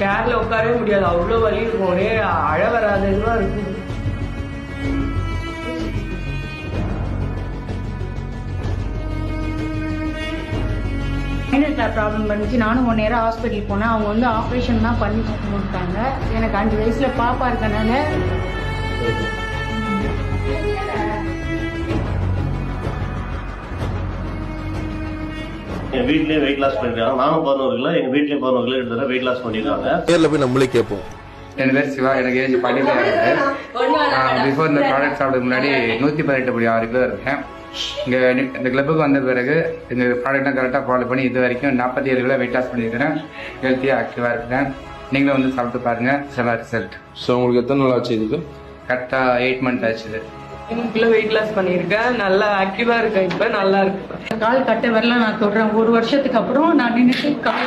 சேர்ல உட்காரவே முடியாது. அவ்வளோ வலி இருக்கும். ஒரே அழ வராத இதுவாக இருக்கும். ப்ராப்ளம் இருந்துச்சு. நானும் ஒன் நேரம் ஹாஸ்பிட்டல் போனேன். அவங்க வந்து ஆப்ரேஷன் தான் பண்ணி கொடுத்தாங்க. எனக்கு அஞ்சு வயசுல பாப்பா இருக்கனால என் வீட்லயே வெயிட் லாஸ் பண்ணிருக்காங்க. நானும் பதினோரு எங்க வீட்லயும் பதினோரு கிலோ எடுத்து வெயிட் லாஸ் பண்ணிருக்காங்க. நேர்ல போய் நம்மளே கேட்போம் என் பேர் சிவா எனக்கு ஏஜ் பதினேழு. ஆகுது பிஃபோர் இந்த ப்ராடக்ட் சாப்பிட்றதுக்கு முன்னாடி நூற்றி பதினெட்டு புள்ளி ஆறு கிலோ இருக்கேன். இங்கே இந்த கிளப்புக்கு வந்த பிறகு இந்த ப்ராடக்ட்லாம் கரெக்டாக ஃபாலோ பண்ணி இது வரைக்கும் நாற்பத்தி ஏழு கிலோ வெயிட் லாஸ் பண்ணியிருக்கிறேன் ஹெல்த்தியாக ஆக்டிவாக இருக்கிறேன் நீங்களும் வந்து சாப்பிட்டு பாருங்கள் சில ரிசல்ட் ஸோ உங்களுக்கு எத்தனை நாள் ஆச்சு இதுக்கு? கரெக்டாக எயிட் மந்த் ஆச்சு இது. கிலோ வெயிட் லாஸ் பண்ணியிருக்கேன் நல்லா ஆக்டிவாக இருக்கேன் இப்போ. நல்லா இருக்கு. கால் கட்ட வரலாம் நான் சொல்றேன். ஒரு வருஷத்துக்கு அப்புறம் நான் நின்றுட்டு கால்